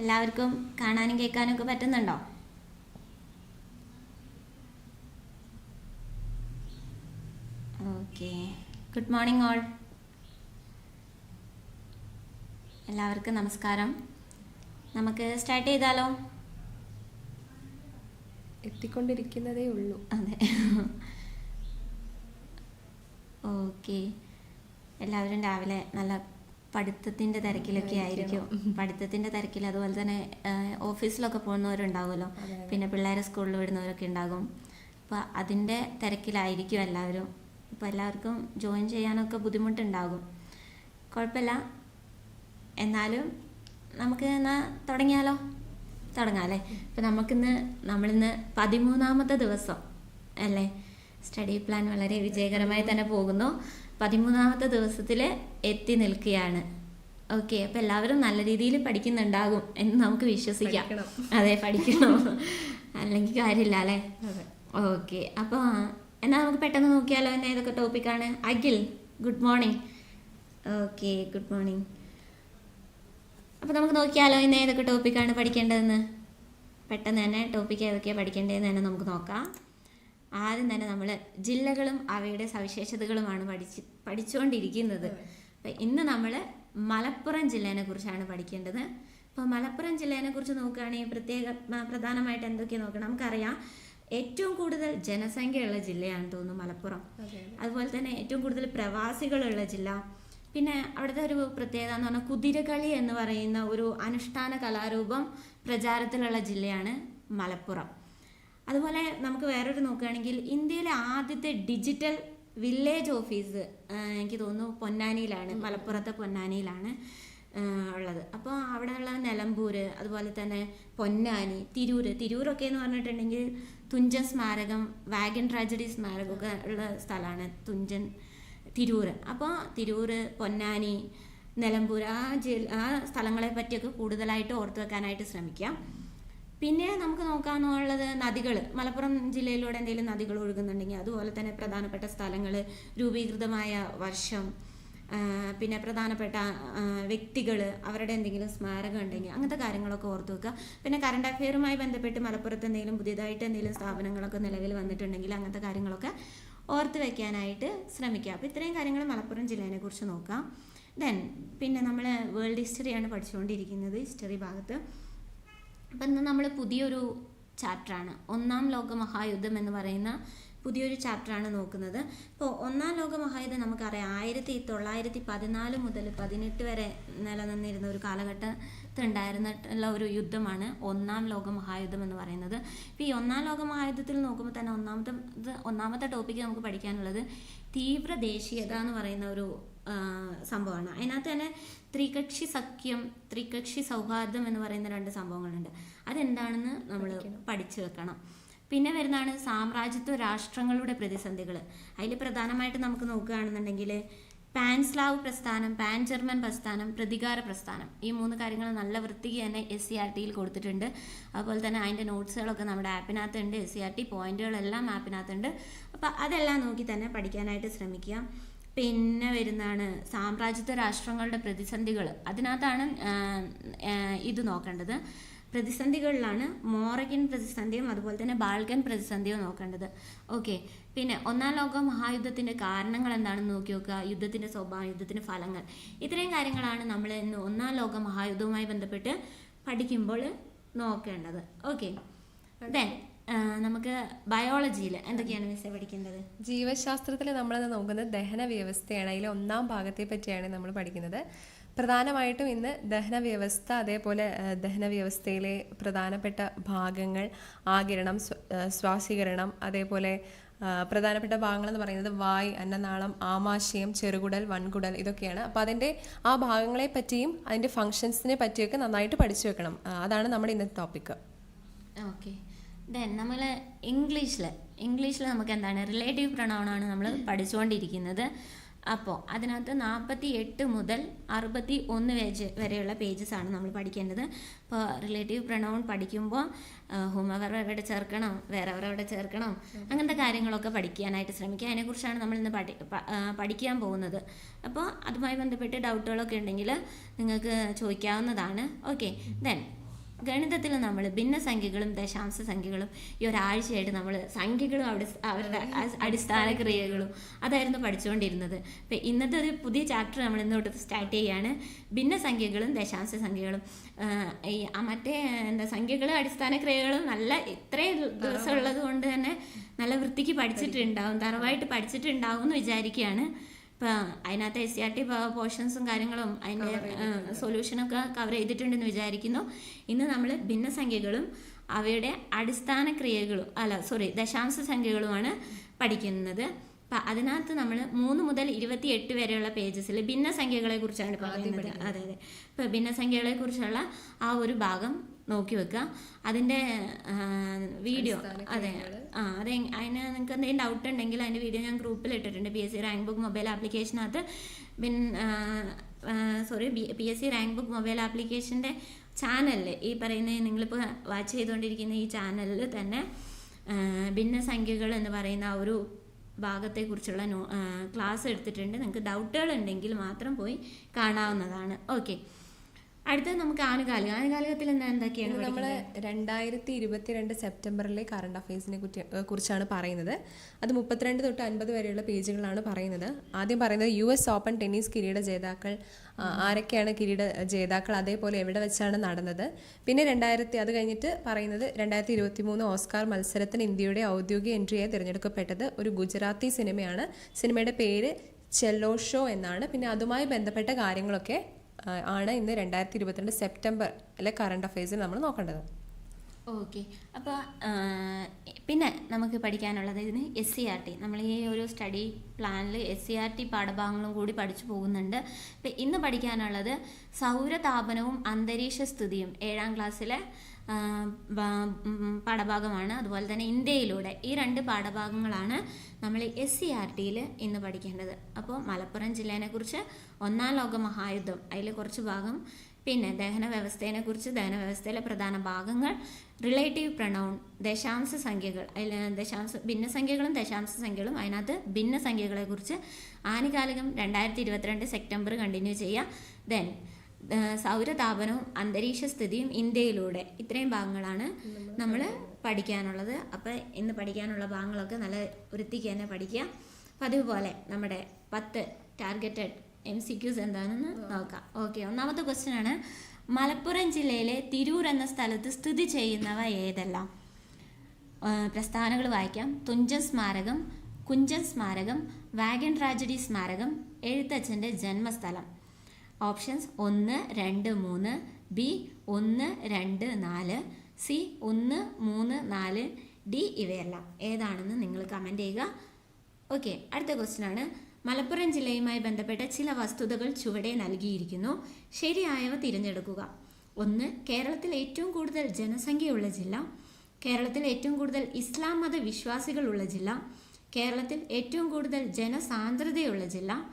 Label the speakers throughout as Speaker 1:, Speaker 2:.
Speaker 1: എല്ലാവർക്കും കാണാനും കേൾക്കാനും ഒക്കെ പറ്റുന്നുണ്ടോ? ഓക്കെ ഗുഡ് മോർണിംഗ് ഓൾ എല്ലാവർക്കും നമസ്കാരം. നമുക്ക് സ്റ്റാർട്ട് ചെയ്താലോ?
Speaker 2: എത്തിക്കൊണ്ടിരിക്കുന്നതേ ഉള്ളൂ.
Speaker 1: അതെ. ഓക്കെ എല്ലാവരും രാവിലെ നല്ല പഠിത്തത്തിന്റെ തിരക്കിലൊക്കെ ആയിരിക്കും. പഠിത്തത്തിന്റെ തിരക്കിൽ അതുപോലെ തന്നെ ഓഫീസിലൊക്കെ പോകുന്നവരുണ്ടാവുമല്ലോ. പിന്നെ പിള്ളേരെ സ്കൂളിൽ വിടുന്നവരൊക്കെ ഉണ്ടാകും. അപ്പോൾ അതിന്റെ തിരക്കിലായിരിക്കും എല്ലാവരും. അപ്പോൾ എല്ലാവർക്കും ജോയിൻ ചെയ്യാനൊക്കെ ബുദ്ധിമുട്ടുണ്ടാകും. കുഴപ്പമില്ല. എന്നാലും നമുക്ക് എന്നാൽ തുടങ്ങിയാലോ? തുടങ്ങാം അല്ലേ? ഇപ്പം നമുക്കിന്ന് നമ്മളിന്ന് പതിമൂന്നാമത്തെ ദിവസം അല്ലേ? സ്റ്റഡി പ്ലാൻ വളരെ വിജയകരമായി തന്നെ പോകുന്നു. പതിമൂന്നാമത്തെ ദിവസത്തിൽ എത്തി നിൽക്കുകയാണ്. ഓക്കെ അപ്പം എല്ലാവരും നല്ല രീതിയിൽ പഠിക്കുന്നുണ്ടാകും എന്ന് നമുക്ക് വിശ്വസിക്കാം. അതെ പഠിക്കണം. അല്ലെങ്കിൽ കാര്യമില്ല അല്ലേ? ഓക്കെ അപ്പോൾ എന്നാൽ നമുക്ക് പെട്ടെന്ന് നോക്കിയാലോ എന്നാ ഏതൊക്കെ ടോപ്പിക്കാണ് Akhil good morning okay good morning അപ്പോൾ നമുക്ക് നോക്കിയാലോ ഇന്ന് ഏതൊക്കെ ടോപ്പിക്കാണ് പഠിക്കേണ്ടതെന്ന്? പെട്ടെന്ന് തന്നെ ടോപ്പിക്ക് ഏതൊക്കെയാണ് പഠിക്കേണ്ടതെന്ന് തന്നെ നമുക്ക് നോക്കാം. ആദ്യം തന്നെ നമ്മൾ ജില്ലകളും അവയുടെ സവിശേഷതകളുമാണ് പഠിച്ച് പഠിച്ചുകൊണ്ടിരിക്കുന്നത് അപ്പം ഇന്ന് നമ്മൾ മലപ്പുറം ജില്ലേനെ കുറിച്ചാണ് പഠിക്കേണ്ടത്. അപ്പോൾ മലപ്പുറം ജില്ലേനെ കുറിച്ച് നോക്കുകയാണെങ്കിൽ പ്രത്യേക പ്രധാനമായിട്ട് എന്തൊക്കെ നോക്കണം? നമുക്കറിയാം ഏറ്റവും കൂടുതൽ ജനസംഖ്യയുള്ള ജില്ലയാണ് തോന്നുന്നു മലപ്പുറം. അതുപോലെ തന്നെ ഏറ്റവും കൂടുതൽ പ്രവാസികളുള്ള ജില്ല. പിന്നെ അവിടുത്തെ ഒരു പ്രത്യേകത എന്ന് പറഞ്ഞാൽ കുതിരകളി എന്ന് പറയുന്ന ഒരു അനുഷ്ഠാന കലാരൂപം പ്രചാരത്തിലുള്ള ജില്ലയാണ് മലപ്പുറം. അതുപോലെ നമുക്ക് വേറൊരു നോക്കുകയാണെങ്കിൽ ഇന്ത്യയിലെ ആദ്യത്തെ ഡിജിറ്റൽ വില്ലേജ് ഓഫീസ് എനിക്ക് തോന്നുന്നു പൊന്നാനിയിലാണ് മലപ്പുറത്തെ പൊന്നാനിയിലാണ് ഉള്ളത്. അപ്പോൾ അവിടെയുള്ള നിലമ്പൂർ അതുപോലെ തന്നെ പൊന്നാനി തിരൂർ തിരൂരൊക്കെ എന്ന് പറഞ്ഞിട്ടുണ്ടെങ്കിൽ തുഞ്ചൻ സ്മാരകം വാഗൻ ട്രാജഡി സ്മാരകമൊക്കെ ഉള്ള സ്ഥലമാണ് തുഞ്ചൻ തിരൂർ അപ്പോൾ തിരൂർ പൊന്നാനി നിലമ്പൂർ ആ ജില്ല ആ സ്ഥലങ്ങളെ പറ്റിയൊക്കെ കൂടുതലായിട്ട് ഓർത്തു വെക്കാനായിട്ട് ശ്രമിക്കാം. പിന്നെ നമുക്ക് നോക്കാമെന്നുള്ളത് നദികൾ മലപ്പുറം ജില്ലയിലൂടെ എന്തെങ്കിലും നദികൾ ഒഴുകുന്നുണ്ടെങ്കിൽ അതുപോലെ തന്നെ പ്രധാനപ്പെട്ട സ്ഥലങ്ങൾ രൂപീകൃതമായ വർഷം പിന്നെ പ്രധാനപ്പെട്ട വ്യക്തികൾ അവരുടെ എന്തെങ്കിലും സ്മാരകം ഉണ്ടെങ്കിൽ അങ്ങനത്തെ കാര്യങ്ങളൊക്കെ ഓർത്ത് വെക്കുക. പിന്നെ കറണ്ട് അഫെയറുമായി ബന്ധപ്പെട്ട് മലപ്പുറത്ത് എന്തെങ്കിലും പുതിയതായിട്ട് എന്തെങ്കിലും സ്ഥാപനങ്ങളൊക്കെ നിലവിൽ വന്നിട്ടുണ്ടെങ്കിൽ അങ്ങനത്തെ കാര്യങ്ങളൊക്കെ ഓർത്ത് വെക്കാനായിട്ട് ശ്രമിക്കുക. അപ്പോൾ ഇത്രയും കാര്യങ്ങൾ മലപ്പുറം ജില്ലേനെ കുറിച്ച് നോക്കാം. ദെൻ പിന്നെ നമ്മൾ വേൾഡ് ഹിസ്റ്ററിയാണ് പഠിച്ചുകൊണ്ടിരിക്കുന്നത്. ഹിസ്റ്ററി ഭാഗത്ത് അപ്പം ഇന്ന് നമ്മൾ പുതിയൊരു ചാപ്റ്ററാണ്. ഒന്നാം ലോക മഹായുദ്ധം എന്ന് പറയുന്ന പുതിയൊരു ചാപ്റ്ററാണ് നോക്കുന്നത്. ഇപ്പോൾ ഒന്നാം ലോക മഹായുദ്ധം നമുക്കറിയാം. ആയിരത്തി തൊള്ളായിരത്തി പതിനാല് മുതൽ പതിനെട്ട് വരെ നിലനിന്നിരുന്ന ഒരു കാലഘട്ടത്തിൽ ഉണ്ടായിരുന്നിട്ടുള്ള ഒരു യുദ്ധമാണ് ഒന്നാം ലോക മഹായുദ്ധം എന്ന് പറയുന്നത്. ഇപ്പോൾ ഈ ഒന്നാം ലോക മഹായുദ്ധത്തിൽ നോക്കുമ്പോൾ തന്നെ ഒന്നാമത്തെ ഒന്നാമത്തെ ടോപ്പിക്ക് നമുക്ക് പഠിക്കാനുള്ളത് തീവ്ര ദേശീയത എന്ന് പറയുന്ന ഒരു സംഭവമാണ്. അതിനകത്ത് തന്നെ ത്രികക്ഷി സഖ്യം ത്രികക്ഷി സൗഹാർദ്ദം എന്ന് പറയുന്ന രണ്ട് സംഭവങ്ങളുണ്ട്. അതെന്താണെന്ന് നമ്മൾ പഠിച്ചു വെക്കണം. പിന്നെ വരുന്നതാണ് സാമ്രാജ്യത്വ രാഷ്ട്രങ്ങളുടെ പ്രതിസന്ധികൾ അതിൽ പ്രധാനമായിട്ട് നമുക്ക് നോക്കുകയാണെന്നുണ്ടെങ്കിൽ പാൻസ്ലാവ് പ്രസ്ഥാനം പാൻ ജർമ്മൻ പ്രസ്ഥാനം പ്രതികാര പ്രസ്ഥാനം. ഈ മൂന്ന് കാര്യങ്ങൾ നല്ല വൃത്തിക്ക് തന്നെ എസ് സി ആർ ടിയിൽ കൊടുത്തിട്ടുണ്ട്. അതുപോലെ തന്നെ അതിന്റെ നോട്ട്സുകളൊക്കെ നമ്മുടെ ആപ്പിനകത്തുണ്ട്. എസ് സി ആർ ടി പോയിന്റുകളെല്ലാം ആപ്പിനകത്തുണ്ട്. അപ്പോൾ അതെല്ലാം നോക്കി തന്നെ പഠിക്കാനായിട്ട് ശ്രമിക്കുക. പിന്നെ വരുന്നതാണ് സാമ്രാജ്യത്വ രാഷ്ട്രങ്ങളുടെ പ്രതിസന്ധികൾ അതിനകത്താണ് ഇത് നോക്കേണ്ടത്. പ്രതിസന്ധികളിലാണ് മോറഗൻ പ്രതിസന്ധിയും അതുപോലെ തന്നെ ബാൾക്കൻ പ്രതിസന്ധിയും നോക്കേണ്ടത്. ഓക്കെ. പിന്നെ ഒന്നാം ലോക മഹായുദ്ധത്തിന്റെ കാരണങ്ങൾ എന്താണെന്ന് നോക്കി നോക്കുക. യുദ്ധത്തിന്റെ സ്വഭാവം യുദ്ധത്തിന്റെ ഫലങ്ങൾ. ഇത്രയും കാര്യങ്ങളാണ് നമ്മൾ ഇന്ന് ഒന്നാം ലോക മഹായുദ്ധവുമായി ബന്ധപ്പെട്ട് പഠിക്കുമ്പോൾ നോക്കേണ്ടത്. ഓക്കെ. ദെൻ നമുക്ക് ബയോളജിയിൽ എന്തൊക്കെയാണ് മിസ്സേ പഠിക്കേണ്ടത്?
Speaker 2: ജീവശാസ്ത്രത്തിൽ നമ്മൾ നോക്കുന്നത് ദഹന വ്യവസ്ഥയാണ്. അതിലെ ഒന്നാം ഭാഗത്തെ പറ്റിയാണ് നമ്മൾ പഠിക്കുന്നത്. പ്രധാനമായിട്ടും ഇന്ന് ദഹന വ്യവസ്ഥ അതേപോലെ ദഹന വ്യവസ്ഥയിലെ പ്രധാനപ്പെട്ട ഭാഗങ്ങൾ ആകിരണം ശ്വാസീകരണം അതേപോലെ പ്രധാനപ്പെട്ട ഭാഗങ്ങൾ എന്ന് പറയുന്നത് വായ് അന്നനാളം ആമാശയം ചെറുകുടൽ വൻകുടൽ ഇതൊക്കെയാണ്. അപ്പോൾ അതിന്റെ ആ ഭാഗങ്ങളെ പറ്റിയും അതിന്റെ ഫങ്ഷൻസിനെ പറ്റിയൊക്കെ നന്നായിട്ട് പഠിച്ചു വെക്കണം. അതാണ് നമ്മുടെ ഇന്നത്തെ ടോപ്പിക്ക്
Speaker 1: ഓക്കെ ദെൻ നമ്മൾ ഇംഗ്ലീഷിൽ ഇംഗ്ലീഷിൽ നമുക്ക് എന്താണ് റിലേറ്റീവ് പ്രൊണൗൺ ആണ് നമ്മൾ പഠിച്ചുകൊണ്ടിരിക്കുന്നത് അപ്പോൾ അതിനകത്ത് നാൽപ്പത്തി എട്ട് മുതൽ അറുപത്തി ഒന്ന് പേജ് വരെയുള്ള പേജസ് ആണ് നമ്മൾ പഠിക്കേണ്ടത്. ഇപ്പോൾ റിലേറ്റീവ് പ്രണൗൺ പഠിക്കുമ്പോൾ ഹുമവർ എവിടെ ചേർക്കണം വേറെ എവിടെ ചേർക്കണം അങ്ങനത്തെ കാര്യങ്ങളൊക്കെ പഠിക്കാനായിട്ട് ശ്രമിക്കുക. അതിനെക്കുറിച്ചാണ് നമ്മൾ ഇന്ന് പഠി പഠിക്കാൻ പോകുന്നത്. അപ്പോൾ അതുമായി ബന്ധപ്പെട്ട് ഡൗട്ടുകളൊക്കെ ഉണ്ടെങ്കിൽ നിങ്ങൾക്ക് ചോദിക്കാവുന്നതാണ്. ഓക്കെ ദെൻ ഗണിതത്തിൽ നമ്മൾ ഭിന്ന സംഖ്യകളും ദശാംശ സംഖ്യകളും ഈ ഒരാഴ്ചയായിട്ട് നമ്മൾ സംഖ്യകളും അവിടെ അവരുടെ അടിസ്ഥാന ക്രിയകളും അതായിരുന്നു പഠിച്ചുകൊണ്ടിരുന്നത്. അപ്പം ഇന്നത്തെ ഒരു പുതിയ ചാപ്റ്റർ നമ്മൾ ഇന്നോട്ട് സ്റ്റാർട്ട് ചെയ്യാണ്. ഭിന്നസംഖ്യകളും ദശാംശ സംഖ്യകളും. ഈ മറ്റേ എന്താ സംഖ്യകളും അടിസ്ഥാന ക്രിയകളും നല്ല ഇത്രയും ദിവസം ഉള്ളത് കൊണ്ട് തന്നെ നല്ല വൃത്തിക്ക് പഠിച്ചിട്ടുണ്ടാവും തറവായിട്ട് പഠിച്ചിട്ടുണ്ടാവും എന്ന് വിചാരിക്കുകയാണ്. ഇപ്പം അതിനകത്ത് എസ് സി ആർ ടി പോർഷൻസും കാര്യങ്ങളും അതിന്റെ സൊല്യൂഷനൊക്കെ കവർ ചെയ്തിട്ടുണ്ടെന്ന് വിചാരിക്കുന്നു. ഇന്ന് നമ്മൾ ഭിന്നസംഖ്യകളും അവയുടെ അടിസ്ഥാന ക്രിയകളും അല്ല സോറി ദശാംശ സംഖ്യകളുമാണ് പഠിക്കുന്നത്. അപ്പം അതിനകത്ത് നമ്മൾ മൂന്ന് മുതൽ ഇരുപത്തി എട്ട് വരെയുള്ള പേജസിൽ ഭിന്നസംഖ്യകളെ കുറിച്ചാണ് പറയുന്നത്. അതെ അതെ. ഇപ്പം ഭിന്നസംഖ്യകളെ കുറിച്ചുള്ള ആ ഒരു ഭാഗം നോക്കി വെക്കുക അതിന്റെ വീഡിയോ. അതെ. ആ അതെ അതിന് നിങ്ങൾക്ക് എന്തെങ്കിലും ഡൗട്ട് ഉണ്ടെങ്കിൽ അതിന്റെ വീഡിയോ ഞാൻ ഗ്രൂപ്പിൽ ഇട്ടിട്ടുണ്ട്. P S C rank book mobile ആപ്ലിക്കേഷനകത്ത് പിൻ sorry P S C rank book mobile ആപ്ലിക്കേഷന്റെ ചാനലിൽ ഈ പറയുന്ന നിങ്ങളിപ്പോൾ വാച്ച് ചെയ്തുകൊണ്ടിരിക്കുന്ന ഈ ചാനലിൽ തന്നെ ഭിന്നസംഖ്യകൾ എന്ന് പറയുന്ന ആ ഒരു ഭാഗത്തെക്കുറിച്ചുള്ള നോ ക്ലാസ് എടുത്തിട്ടുണ്ട്. നിങ്ങൾക്ക് ഡൗട്ടുകൾ ഉണ്ടെങ്കിൽ മാത്രം പോയി കാണാവുന്നതാണ്. ഓക്കെ അടുത്തത് നമുക്ക് ആനുകാലികം. ആനുകാലികത്തിൽ എന്താ എന്തൊക്കെയാണ്
Speaker 2: നമ്മൾ രണ്ടായിരത്തി ഇരുപത്തിരണ്ട് സെപ്റ്റംബറിലെ കറണ്ട് അഫയേഴ്സിനെ കുറ്റി കുറിച്ചാണ് പറയുന്നത്. അത് മുപ്പത്തിരണ്ട് തൊട്ട് അൻപത് വരെയുള്ള പേജുകളാണ് പറയുന്നത്. ആദ്യം പറയുന്നത് യു എസ് ഓപ്പൺ ടെന്നീസ് കിരീട ജേതാക്കൾ ആരൊക്കെയാണ് കിരീട ജേതാക്കൾ അതേപോലെ എവിടെ വെച്ചാണ് നടന്നത്. പിന്നെ രണ്ടായിരത്തി അത് കഴിഞ്ഞിട്ട് പറയുന്നത് രണ്ടായിരത്തി ഇരുപത്തി മൂന്ന് ഓസ്കാർ മത്സരത്തിന് ഇന്ത്യയുടെ ഔദ്യോഗിക എൻട്രിയായി തിരഞ്ഞെടുക്കപ്പെട്ടത് ഒരു ഗുജറാത്തി സിനിമയാണ്. സിനിമയുടെ പേര് ചെല്ലോ ഷോ എന്നാണ്. പിന്നെ അതുമായി ബന്ധപ്പെട്ട കാര്യങ്ങളൊക്കെ ആണ് ഇന്ന് രണ്ടായിരത്തി ഇരുപത്തിരണ്ട് സെപ്റ്റംബറിലെ കറണ്ട് അഫയേഴ്സിൽ നമ്മൾ നോക്കേണ്ടത്.
Speaker 1: ഓക്കെ. അപ്പോൾ പിന്നെ നമുക്ക് പഠിക്കാനുള്ളത് ഇതിന് എസ് സി ആർ ടി നമ്മൾ ഈ ഒരു സ്റ്റഡി പ്ലാനിൽ എസ് സി ആർ ടി പാഠഭാഗങ്ങളും കൂടി പഠിച്ചു പോകുന്നുണ്ട്. ഇന്ന് പഠിക്കാനുള്ളത് സൗരതാപനവും അന്തരീക്ഷ സ്ഥിതിയും ഏഴാം ക്ലാസ്സിലെ പാഠഭാഗമാണ്. അതുപോലെ തന്നെ ഇന്ത്യയിലൂടെ ഈ രണ്ട് പാഠഭാഗങ്ങളാണ് നമ്മൾ എസ് സി ആർ ടിയിൽ ഇന്ന് പഠിക്കേണ്ടത്. അപ്പോൾ മലപ്പുറം ജില്ലേനെക്കുറിച്ച് ഒന്നാം ലോക മഹായുദ്ധം അതിൽ കുറച്ച് ഭാഗം പിന്നെ ദഹന വ്യവസ്ഥയെ കുറിച്ച് ദഹന വ്യവസ്ഥയിലെ പ്രധാന ഭാഗങ്ങൾ റിലേറ്റീവ് പ്രണൗൺ ദശാംശ സംഖ്യകൾ അതിൽ ദശാംശ ഭിന്നസംഖ്യകളും ദശാംശ സംഖ്യകളും അതിനകത്ത് ഭിന്നസംഖ്യകളെ കുറിച്ച് ആനുകാലികം രണ്ടായിരത്തി ഇരുപത്തിരണ്ട് സെപ്റ്റംബർ കണ്ടിന്യൂ ചെയ്യുക. ദെൻ സൗരതാപനവും അന്തരീക്ഷ സ്ഥിതിയും ഇന്ത്യയിലൂടെ ഇത്രയും ഭാഗങ്ങളാണ് നമ്മൾ പഠിക്കാനുള്ളത്. അപ്പോൾ ഇന്ന് പഠിക്കാനുള്ള ഭാഗങ്ങളൊക്കെ നല്ല വൃത്തിക്ക് തന്നെ പഠിക്കുക പതിവ് പോലെ നമ്മുടെ പത്ത് ടാർഗറ്റഡ് എം സി ക്യൂസ് എന്താണെന്ന് നോക്കാം. ഓക്കെ ഒന്നാമത്തെ ക്വസ്റ്റ്യൻ ആണ് മലപ്പുറം ജില്ലയിലെ തിരൂർ എന്ന സ്ഥലത്ത് സ്ഥിതി ചെയ്യുന്നവ ഏതെല്ലാം? പ്രസ്താവനകൾ വായിക്കാം. തുഞ്ചൻ സ്മാരകം കുഞ്ചൻ സ്മാരകം വാഗൻ ട്രാജഡി സ്മാരകം എഴുത്തച്ഛന്റെ ജന്മസ്ഥലം. ഓപ്ഷൻസ് ഒന്ന് രണ്ട് മൂന്ന് ബി ഒന്ന് രണ്ട് നാല് സി ഒന്ന് മൂന്ന് നാല് ഡി ഇവയെല്ലാം ഏതാണെന്ന് നിങ്ങൾ കമന്റ് ചെയ്യുക. ഓക്കെ അടുത്ത ക്വസ്റ്റ്യൻ ആണ്. മലപ്പുറം ജില്ലയുമായി ബന്ധപ്പെട്ട ചില വസ്തുതകൾ ചുവടെ നൽകിയിരിക്കുന്നു. ശരിയായവ തിരഞ്ഞെടുക്കുക. ഒന്ന് കേരളത്തിൽ ഏറ്റവും കൂടുതൽ ജനസംഖ്യയുള്ള ജില്ല. കേരളത്തിൽ ഏറ്റവും കൂടുതൽ ഇസ്ലാം മത വിശ്വാസികളുള്ള ജില്ല. കേരളത്തിൽ ഏറ്റവും കൂടുതൽ ജനസാന്ദ്രതയുള്ള ജില്ല.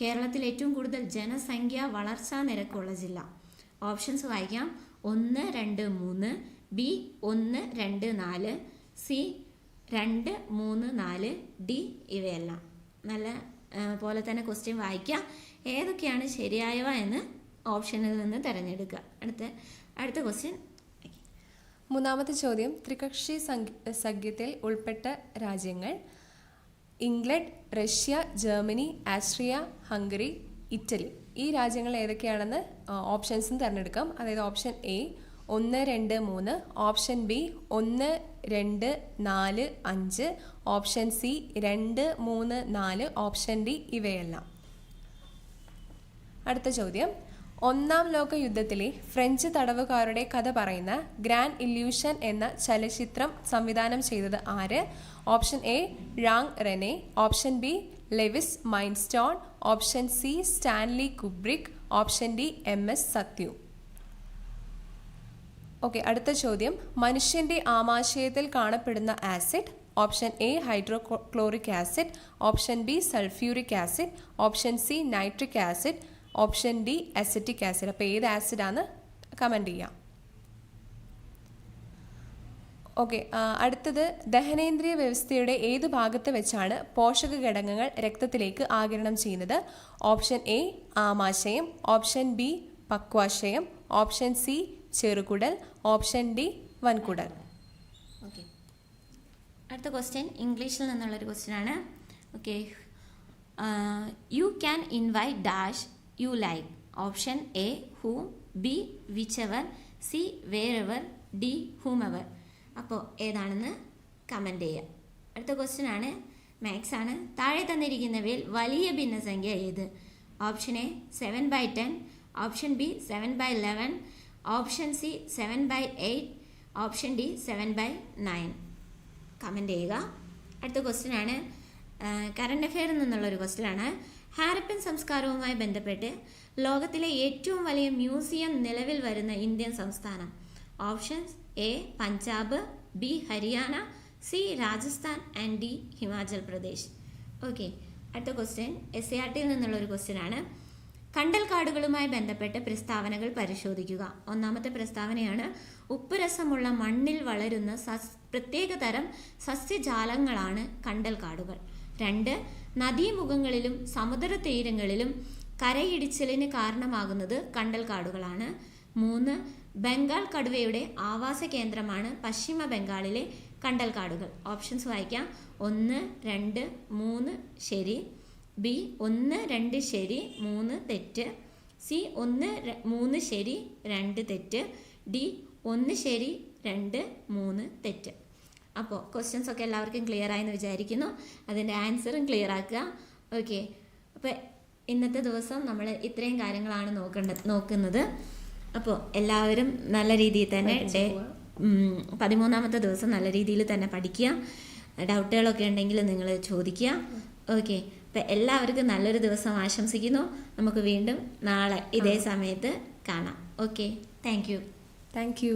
Speaker 1: കേരളത്തിൽ ഏറ്റവും കൂടുതൽ ജനസംഖ്യ വളർച്ചാ നിരക്കുള്ള ജില്ല. ഓപ്ഷൻസ് വായിക്കാം. ഒന്ന് രണ്ട് മൂന്ന്. ബി ഒന്ന് രണ്ട് നാല്. സി രണ്ട് മൂന്ന് നാല്. ഡി ഇവയെല്ലാം. നല്ല പോലെ തന്നെ ക്വസ്റ്റ്യൻ വായിക്കാം. ഏതൊക്കെയാണ് ശരിയായവ എന്ന് ഓപ്ഷനിൽ നിന്ന് തിരഞ്ഞെടുക്കുക. അടുത്ത അടുത്ത ക്വസ്റ്റ്യൻ
Speaker 2: മൂന്നാമത്തെ ചോദ്യം. ത്രികക്ഷി സംഖ്യ- സഖ്യത്തിൽ ഉൾപ്പെട്ട രാജ്യങ്ങൾ England Russia Germany Austria Hungary Italy. ഈ രാജ്യങ്ങൾ ഏതൊക്കെയാണെന്ന് ഓപ്ഷൻസും തിരഞ്ഞെടുക്കാം. അതായത് ഓപ്ഷൻ എ ഒന്ന് രണ്ട് മൂന്ന്. ഓപ്ഷൻ ബി ഒന്ന് രണ്ട് നാല് അഞ്ച്. ഓപ്ഷൻ സി രണ്ട് മൂന്ന് നാല്. ഓപ്ഷൻ ഡി ഇവയെല്ലാം. അടുത്ത ചോദ്യം. ഒന്നാം ലോക യുദ്ധത്തിലെ ഫ്രഞ്ച് തടവുകാരുടെ കഥ പറയുന്ന ഗ്രാൻഡ് ഇല്യൂഷൻ എന്ന ചലച്ചിത്രം സംവിധാനം ചെയ്തത് ആര്? ഓപ്ഷൻ എ റാങ് Rene. Option B Lewis Milestone. Option C Stanley Kubrick. Option D M S Sathyu. Okay അടുത്ത ചോദ്യം. മനുഷ്യന്റെ ആമാശയത്തിൽ കാണപ്പെടുന്ന acid. Option A hydrochloric acid. Option B sulphuric acid. Option C nitric acid. Option D acetic acid അപ്പോൾ ഏത് ആസിഡാണ് comment ചെയ്യാം. Okay അടുത്തത് ദഹനേന്ദ്രിയ വ്യവസ്ഥയുടെ ഏത് ഭാഗത്ത് വെച്ചാണ് പോഷക ഘടകങ്ങൾ രക്തത്തിലേക്ക് ആകിരണം ചെയ്യുന്നത്? ഓപ്ഷൻ എ ആമാശയം. ഓപ്ഷൻ ബി പക്വാശയം. ഓപ്ഷൻ സി ചെറുകുടൽ. ഓപ്ഷൻ ഡി വൻകുടൽ.
Speaker 1: ഓക്കെ അടുത്ത ക്വസ്റ്റ്യൻ ഇംഗ്ലീഷിൽ നിന്നുള്ളൊരു ക്വസ്റ്റ്യൻ ആണ്. Okay you can invite dash you like option A who B whichever C wherever D whomever അപ്പോൾ ഏതാണെന്ന് കമന്റ് ചെയ്യുക അടുത്ത ക്വസ്റ്റ്യൻ ആണ്. മാത്സ് ആണ്. താഴെ തന്നിരിക്കുന്നവയിൽ വലിയ ഭിന്നസംഖ്യ ഏത്? Option A seven by ten option B seven by eleven option C seven by eight option D seven by nine comment ചെയ്യുക. അടുത്ത ക്വസ്റ്റ്യൻ ആണ്. കറണ്ട് അഫെയറിൽ നിന്നുള്ളൊരു ക്വസ്റ്റ്യൻ ആണ്. ഹാരപ്പൻ സംസ്കാരവുമായി ബന്ധപ്പെട്ട് ലോകത്തിലെ ഏറ്റവും വലിയ മ്യൂസിയം നിലവിൽ വരുന്ന ഇന്ത്യൻ സംസ്ഥാനം. Options A Punjab B Haryana C Rajasthan and D Himachal Pradesh. Okay അടുത്ത ക്വസ്റ്റ്യൻ എസ് സി ആർ ടിയിൽ നിന്നുള്ള ഒരു ക്വസ്റ്റ്യൻ ആണ്. കണ്ടൽ കാടുകളുമായി ബന്ധപ്പെട്ട പ്രസ്താവനകൾ പരിശോധിക്കുക. ഒന്നാമത്തെ പ്രസ്താവനയാണ് ഉപ്പ് രസമുള്ള മണ്ണിൽ വളരുന്ന സസ് പ്രത്യേക തരം സസ്യജാലങ്ങളാണ് കണ്ടൽ കാടുകൾ രണ്ട് നദീമുഖങ്ങളിലും സമുദ്ര തീരങ്ങളിലും കരയിടിച്ചിലിന് കാരണമാകുന്നത് കണ്ടൽക്കാടുകളാണ്. മൂന്ന് ബംഗാൾ കടുവയുടെ ആവാസ കേന്ദ്രമാണ് പശ്ചിമ ബംഗാളിലെ കണ്ടൽക്കാടുകൾ. ഓപ്ഷൻസ് വായിക്കാം. ഒന്ന് രണ്ട് മൂന്ന് ശരി. ബി ഒന്ന് രണ്ട് ശരി മൂന്ന് തെറ്റ്. സി ഒന്ന് മൂന്ന് ശരി രണ്ട് തെറ്റ്. ഡി ഒന്ന് ശരി രണ്ട് മൂന്ന് തെറ്റ്. അപ്പോൾ ക്വസ്റ്റ്യൻസ് ഒക്കെ എല്ലാവർക്കും ക്ലിയർ ആയെന്ന് വിചാരിക്കുന്നു. അതിന്റെ ആൻസറും ക്ലിയർ ആക്കുക. ഓക്കെ അപ്പോൾ ഇന്നത്തെ ദിവസം നമ്മൾ ഇത്രയും കാര്യങ്ങളാണ് നോക്കേണ്ടത് നോക്കുന്നത്. അപ്പോൾ എല്ലാവരും നല്ല രീതിയിൽ തന്നെ ഡേ പതിമൂന്നാമത്തെ ദിവസം നല്ല രീതിയിൽ തന്നെ പഠിക്കുക. ഡൗട്ടുകളൊക്കെ ഉണ്ടെങ്കിൽ നിങ്ങൾ ചോദിക്കുക. ഓക്കെ അപ്പം എല്ലാവർക്കും നല്ലൊരു ദിവസം ആശംസിക്കുന്നു. നമുക്ക് വീണ്ടും നാളെ ഇതേ സമയത്ത് കാണാം. Okay thank you
Speaker 2: thank you